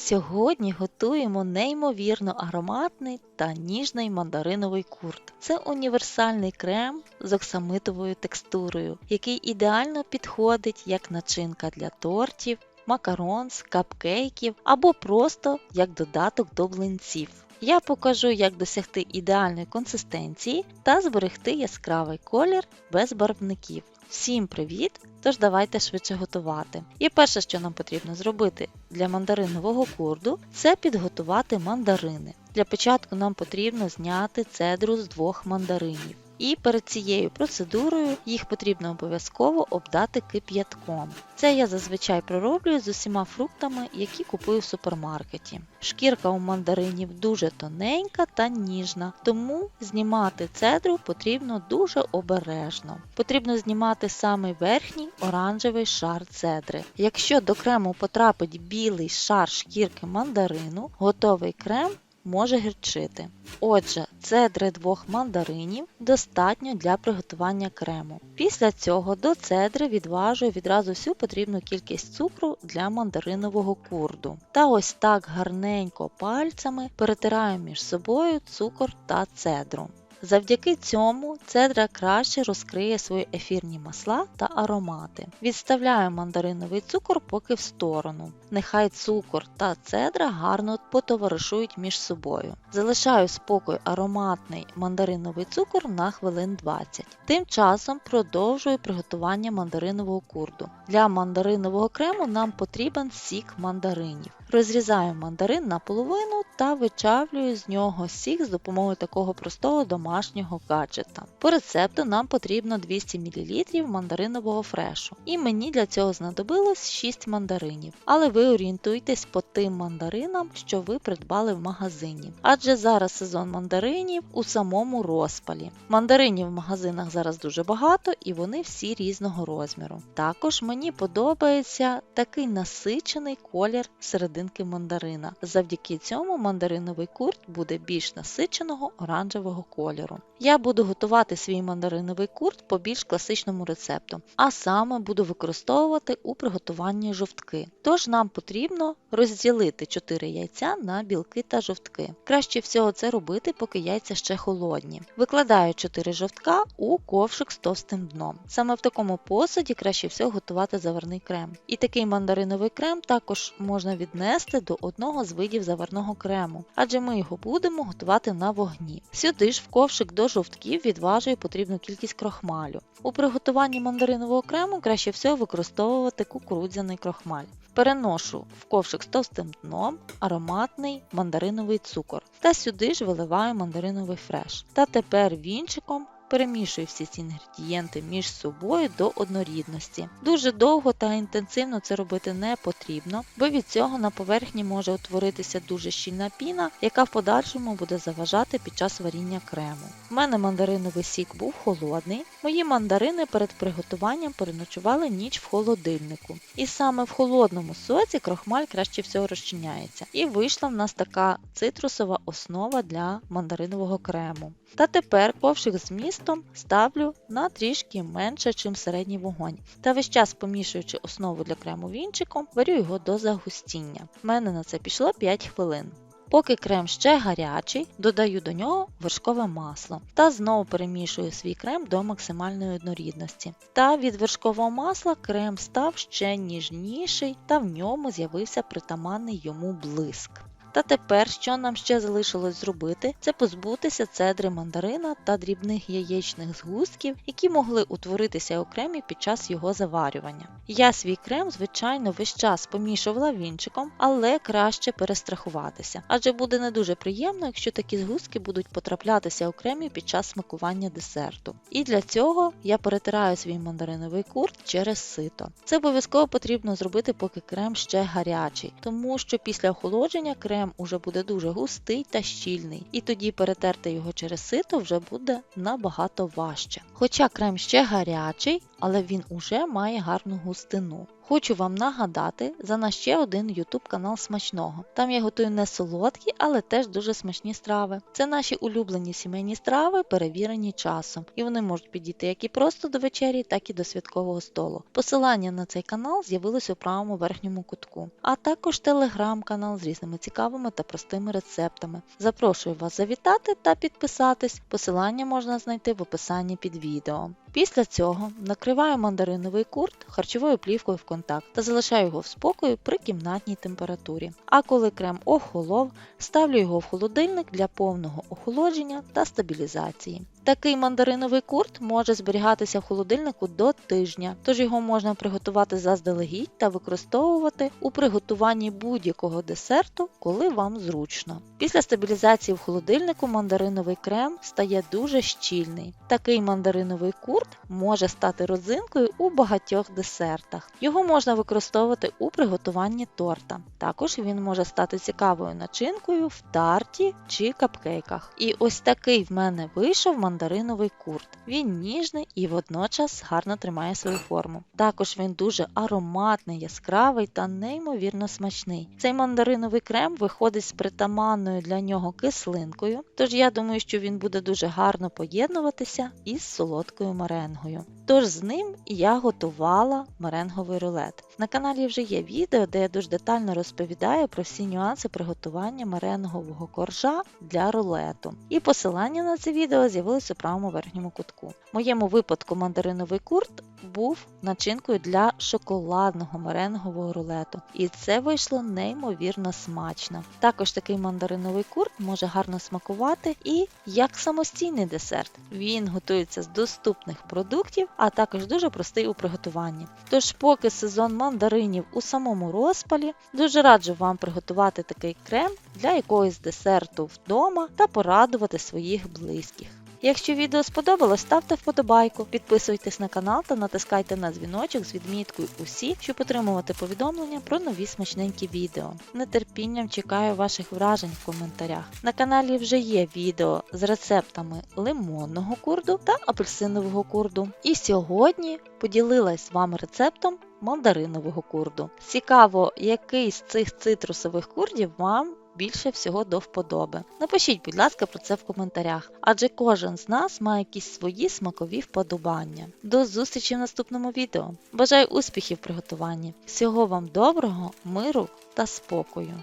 Сьогодні готуємо неймовірно ароматний та ніжний мандариновий курт. Це універсальний крем з оксамитовою текстурою, який ідеально підходить як начинка для тортів, макаронс, капкейків або просто як додаток до блинців. Я покажу, як досягти ідеальної консистенції та зберегти яскравий колір без барвників. Всім привіт! Тож давайте швидше готувати. І перше, що нам потрібно зробити для мандаринового курду, це підготувати мандарини. Для початку нам потрібно зняти цедру з двох мандаринів. І перед цією процедурою їх потрібно обов'язково обдати кип'ятком. Це я зазвичай пророблюю з усіма фруктами, які купую в супермаркеті. Шкірка у мандаринів дуже тоненька та ніжна, тому знімати цедру потрібно дуже обережно. Потрібно знімати саме верхній оранжевий шар цедри. Якщо до крему потрапить білий шар шкірки мандарину, готовий крем може гірчити. Отже, цедри двох мандаринів достатньо для приготування крему. Після цього до цедри відважую відразу всю потрібну кількість цукру для мандаринового курду. Та ось так гарненько пальцями перетираю між собою цукор та цедру. Завдяки цьому цедра краще розкриє свої ефірні масла та аромати. Відставляю мандариновий цукор поки в сторону. Нехай цукор та цедра гарно потоваришують між собою. Залишаю спокій ароматний мандариновий цукор на хвилин 20. Тим часом продовжую приготування мандаринового курду. Для мандаринового крему нам потрібен сік мандаринів. Розрізаю мандарин на половину та вичавлюю з нього сік з допомогою такого простого домашнього гаджета. По рецепту нам потрібно 200 мл мандаринового фрешу. І мені для цього знадобилось 6 мандаринів. Але ви орієнтуйтесь по тим мандаринам, що ви придбали в магазині. Адже зараз сезон мандаринів у самому розпалі. Мандаринів в магазинах зараз дуже багато і вони всі різного розміру. Також мені подобається такий насичений колір серединки мандарина. Завдяки цьому мандариновий курт буде більш насиченого оранжевого кольору. Я буду готувати свій мандариновий курт по більш класичному рецепту, а саме буду використовувати у приготуванні жовтки. Тож нам потрібно розділити 4 яйця на білки та жовтки. Краще всього це робити, поки яйця ще холодні. Викладаю 4 жовтка у ковшик з товстим дном. Саме в такому посуді краще всього готувати заварний крем. І такий мандариновий крем також можна віднести до одного з видів заварного крему, адже ми його будемо готувати на вогні. Сюди ж в ковшик до жовтків відважую потрібну кількість крохмалю. У приготуванні мандаринового крему краще всього використовувати кукурудзяний крохмаль. Переношу в ковшик з товстим дном ароматний мандариновий цукор та сюди ж виливаю мандариновий фреш. Та тепер вінчиком перемішую всі ці інгредієнти між собою до однорідності. Дуже довго та інтенсивно це робити не потрібно, бо від цього на поверхні може утворитися дуже щільна піна, яка в подальшому буде заважати під час варіння крему. У мене мандариновий сік був холодний. Мої мандарини перед приготуванням переночували ніч в холодильнику. І саме в холодному соці крохмаль краще всього розчиняється. І вийшла в нас така цитрусова основа для мандаринового крему. Та тепер ковшик з містом ставлю на трішки менше, ніж середній вогонь. Та весь час помішуючи основу для крему вінчиком, варю його до загустіння. У мене на це пішло 5 хвилин. Поки крем ще гарячий, додаю до нього вершкове масло та знову перемішую свій крем до максимальної однорідності. Та від вершкового масла крем став ще ніжніший та в ньому з'явився притаманний йому блиск. Та тепер, що нам ще залишилось зробити, це позбутися цедри мандарина та дрібних яєчних згустків, які могли утворитися окремі під час його заварювання. Я свій крем, звичайно, весь час помішувала вінчиком, але краще перестрахуватися, адже буде не дуже приємно, якщо такі згустки будуть потраплятися окремі під час смакування десерту. І для цього я перетираю свій мандариновий курт через сито. Це обов'язково потрібно зробити, поки крем ще гарячий, тому що після охолодження крем крем уже буде дуже густий та щільний, і тоді перетерти його через сито вже буде набагато важче. Хоча крем ще гарячий, але він уже має гарну густину. Хочу вам нагадати за наш ще один YouTube канал смачного. Там я готую не солодкі, але теж дуже смачні страви. Це наші улюблені сімейні страви, перевірені часом, і вони можуть підійти як і просто до вечері, так і до святкового столу. Посилання на цей канал з'явилось у правому верхньому кутку, а також телеграм-канал з різними цікавими та простими рецептами. Запрошую вас завітати та підписатись. Посилання можна знайти в описанні під відео. Після цього накриваю мандариновий курт харчовою плівкою в контакт та залишаю його в спокою при кімнатній температурі. А коли крем охолов, ставлю його в холодильник для повного охолодження та стабілізації. Такий мандариновий курт може зберігатися в холодильнику до тижня, тож його можна приготувати заздалегідь та використовувати у приготуванні будь-якого десерту, коли вам зручно. Після стабілізації в холодильнику мандариновий крем стає дуже щільний. Такий мандариновий курт може стати родзинкою у багатьох десертах. Його можна використовувати у приготуванні торта. Також він може стати цікавою начинкою в тарті чи капкейках. І ось такий в мене вийшов мандариновий курт. Він ніжний і водночас гарно тримає свою форму. Також він дуже ароматний, яскравий та неймовірно смачний. Цей мандариновий крем виходить з притаманною для нього кислинкою, тож я думаю, що він буде дуже гарно поєднуватися із солодкою меренгою. Тож з ним я готувала меренговий рулет. На каналі вже є відео, де я дуже детально розповідаю про всі нюанси приготування меренгового коржа для рулету. І посилання на це відео з'явилось у правому верхньому кутку. В моєму випадку мандариновий курт був начинкою для шоколадного меренгового рулету, і це вийшло неймовірно смачно. Також такий мандариновий курт може гарно смакувати і як самостійний десерт. Він готується з доступних продуктів, а також дуже простий у приготуванні. Тож, поки сезон мандаринів у самому розпалі, дуже раджу вам приготувати такий крем для якогось десерту вдома та порадувати своїх близьких. Якщо відео сподобалось, ставте вподобайку, підписуйтесь на канал та натискайте на дзвіночок з відміткою усі, щоб отримувати повідомлення про нові смачненькі відео. Нетерпінням чекаю ваших вражень в коментарях. На каналі вже є відео з рецептами лимонного курду та апельсинового курду. І сьогодні поділилась з вами рецептом мандаринового курду. Цікаво, який з цих цитрусових курдів вам більше всього до вподоби. Напишіть, будь ласка, про це в коментарях, адже кожен з нас має якісь свої смакові вподобання. До зустрічі в наступному відео. Бажаю успіхів в приготуванні. Всього вам доброго, миру та спокою!